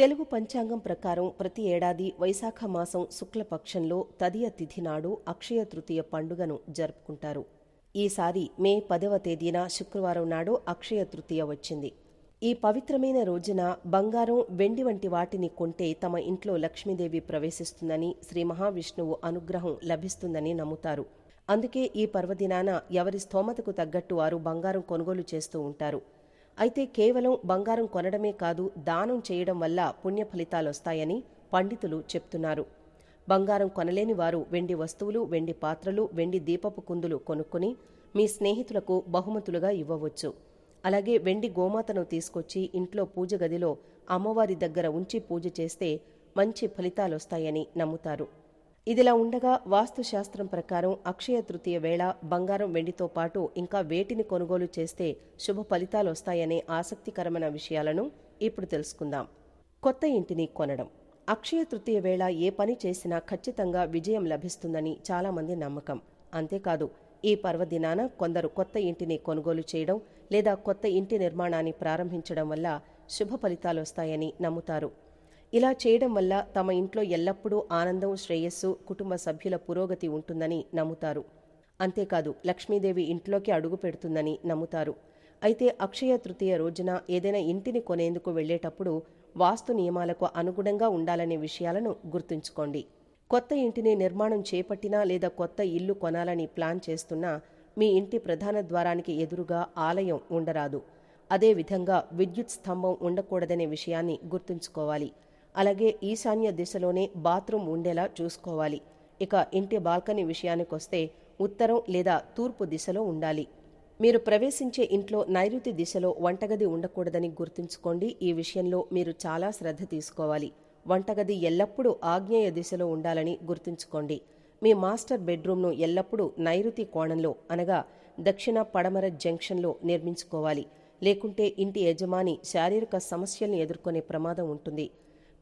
తెలుగు పంచాంగం ప్రకారం ప్రతి ఏడాది వైశాఖ మాసం శుక్లపక్షంలో తదియ తిథి నాడు అక్షయ తృతీయ పండుగను జరుపుకుంటారు. ఈసారి మే పదవ తేదీన శుక్రవారం నాడు అక్షయ తృతీయ వచ్చింది. ఈ పవిత్రమైన రోజున బంగారం వెండి వంటి వాటిని కొంటే తమ ఇంట్లో లక్ష్మీదేవి ప్రవేశిస్తుందని శ్రీ మహావిష్ణువు అనుగ్రహం లభిస్తుందని నమ్ముతారు. అందుకే ఈ పర్వదినాన ఎవరి స్తోమతకు తగ్గట్టు వారు బంగారం కొనుగోలు చేస్తూ ఉంటారు. అయితే కేవలం బంగారం కొనడమే కాదు దానం చేయడం వల్ల పుణ్య ఫలితాలొస్తాయని పండితులు చెప్తున్నారు. బంగారం కొనలేని వారు వెండి వస్తువులు వెండి పాత్రలు వెండి దీపపు కుందులు కొనుక్కుని మీ స్నేహితులకు బహుమతులుగా ఇవ్వవచ్చు. అలాగే వెండి గోమాతను తీసుకొచ్చి ఇంట్లో పూజ గదిలో అమ్మవారి దగ్గర ఉంచి పూజ చేస్తే మంచి ఫలితాలొస్తాయని నమ్ముతారు. ఇదిలా ఉండగా వాస్తుశాస్త్రం ప్రకారం అక్షయ తృతీయ వేళ బంగారం వెండితో పాటు ఇంకా వేటిని కొనుగోలు చేస్తే శుభ ఫలితాలు వస్తాయనే ఆసక్తికరమైన విషయాలను ఇప్పుడు తెలుసుకుందాం. కొత్త ఇంటిని కొనడం. అక్షయ తృతీయ వేళ ఏ పని చేసినా ఖచ్చితంగా విజయం లభిస్తుందని చాలామంది నమ్మకం. అంతేకాదు ఈ పర్వదినాన కొందరు కొత్త ఇంటిని కొనుగోలు చేయడం లేదా కొత్త ఇంటి నిర్మాణాన్ని ప్రారంభించడం వల్ల శుభ ఫలితాలొస్తాయని నమ్ముతారు. ఇలా చేయడం వల్ల తమ ఇంట్లో ఎల్లప్పుడూ ఆనందం శ్రేయస్సు కుటుంబ సభ్యుల పురోగతి ఉంటుందని నమ్ముతారు. అంతేకాదు లక్ష్మీదేవి ఇంట్లోకి అడుగు పెడుతుందని నమ్ముతారు. అయితే అక్షయ తృతీయ రోజున ఏదైనా ఇంటిని కొనేందుకు వెళ్ళేటప్పుడు వాస్తు నియమాలకు అనుగుణంగా ఉండాలనే విషయాలను గుర్తుంచుకోండి. కొత్త ఇంటిని నిర్మాణం చేపట్టినా లేదా కొత్త ఇల్లు కొనాలని ప్లాన్ చేస్తున్నా మీ ఇంటి ప్రధాన ద్వారానికి ఎదురుగా ఆలయం ఉండరాదు. అదేవిధంగా విద్యుత్ స్తంభం ఉండకూడదనే విషయాన్ని గుర్తుంచుకోవాలి. అలాగే ఈశాన్య దిశలోనే బాత్రూమ్ ఉండేలా చూసుకోవాలి. ఇక ఇంటి బాల్కనీ విషయానికొస్తే ఉత్తరం లేదా తూర్పు దిశలో ఉండాలి. మీరు ప్రవేశించే ఇంట్లో నైరుతి దిశలో వంటగది ఉండకూడదని గుర్తుంచుకోండి. ఈ విషయంలో మీరు చాలా శ్రద్ధ తీసుకోవాలి. వంటగది ఎల్లప్పుడూ ఆగ్నేయ దిశలో ఉండాలని గుర్తుంచుకోండి. మీ మాస్టర్ బెడ్రూమ్ను ఎల్లప్పుడూ నైరుతి కోణంలో అనగా దక్షిణ పడమర జంక్షన్లో నిర్మించుకోవాలి. లేకుంటే ఇంటి యజమాని శారీరక సమస్యల్ని ఎదుర్కొనే ప్రమాదం ఉంటుంది.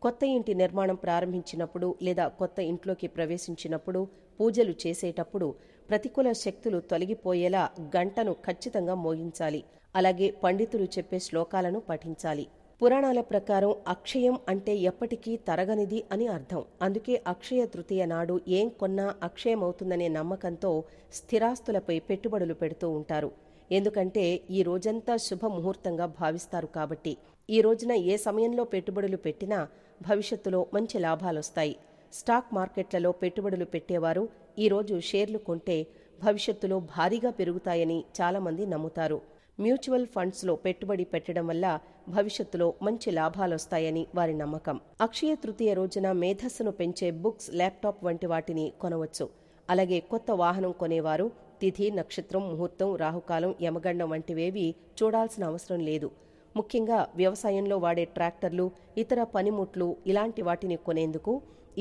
కొత్త ఇంటి నిర్మాణం ప్రారంభించినప్పుడు లేదా కొత్త ఇంట్లోకి ప్రవేశించినప్పుడు పూజలు చేసేటప్పుడు ప్రతికూల శక్తులు తొలగిపోయేలా గంటను ఖచ్చితంగా మోగించాలి. అలాగే పండితులు చెప్పే శ్లోకాలను పఠించాలి. పురాణాల ప్రకారం అక్షయం అంటే ఎప్పటికీ తరగనిది అని అర్థం. అందుకే అక్షయ తృతీయ నాడు ఏం కొన్నా అక్షయమవుతుందనే నమ్మకంతో స్థిరాస్తులపై పెట్టుబడులు పెడుతూ ఉంటారు. ఎందుకంటే ఈ రోజంతా శుభ ముహూర్తంగా భావిస్తారు కాబట్టి. ఈ రోజున ఏ సమయంలో పెట్టుబడులు పెట్టినా భవిష్యత్తులో మంచి లాభాలొస్తాయి. స్టాక్ మార్కెట్లలో పెట్టుబడులు పెట్టేవారు ఈరోజు షేర్లు కొంటే భవిష్యత్తులో భారీగా పెరుగుతాయని చాలామంది నమ్ముతారు. మ్యూచువల్ ఫండ్స్లో పెట్టుబడి పెట్టడం వల్ల భవిష్యత్తులో మంచి లాభాలొస్తాయని వారి నమ్మకం. అక్షయ తృతీయ రోజున మేధస్సును పెంచే బుక్స్ ల్యాప్టాప్ వంటి వాటిని కొనవచ్చు. అలాగే కొత్త వాహనం కొనేవారు తిథి నక్షత్రం ముహూర్తం రాహుకాలం యమగండం వంటివేవి చూడాల్సిన అవసరం లేదు. ముఖ్యంగా వ్యవసాయంలో వాడే ట్రాక్టర్లు ఇతర పనిముట్లు ఇలాంటి వాటిని కొనేందుకు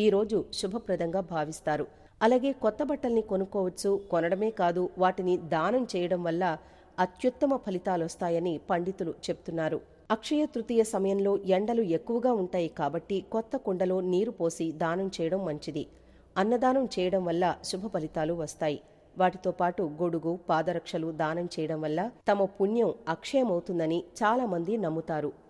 ఈ రోజు శుభప్రదంగా భావిస్తారు. అలాగే కొత్త బట్టల్ని కొనుక్కోవచ్చు కొనడమే కాదు వాటిని దానం చేయడం వల్ల అత్యుత్తమ ఫలితాలొస్తాయని పండితులు చెప్తున్నారు. అక్షయ తృతీయ సమయంలో ఎండలు ఎక్కువగా ఉంటాయి కాబట్టి కొత్త కుండలో నీరు పోసి దానం చేయడం మంచిది. అన్నదానం చేయడం వల్ల శుభ ఫలితాలు వస్తాయి. వాటితో పాటు గొడుగు పాదరక్షలు దానం చేయడం వల్ల తమ పుణ్యం అక్షయమవుతుందని చాలామంది నమ్ముతారు.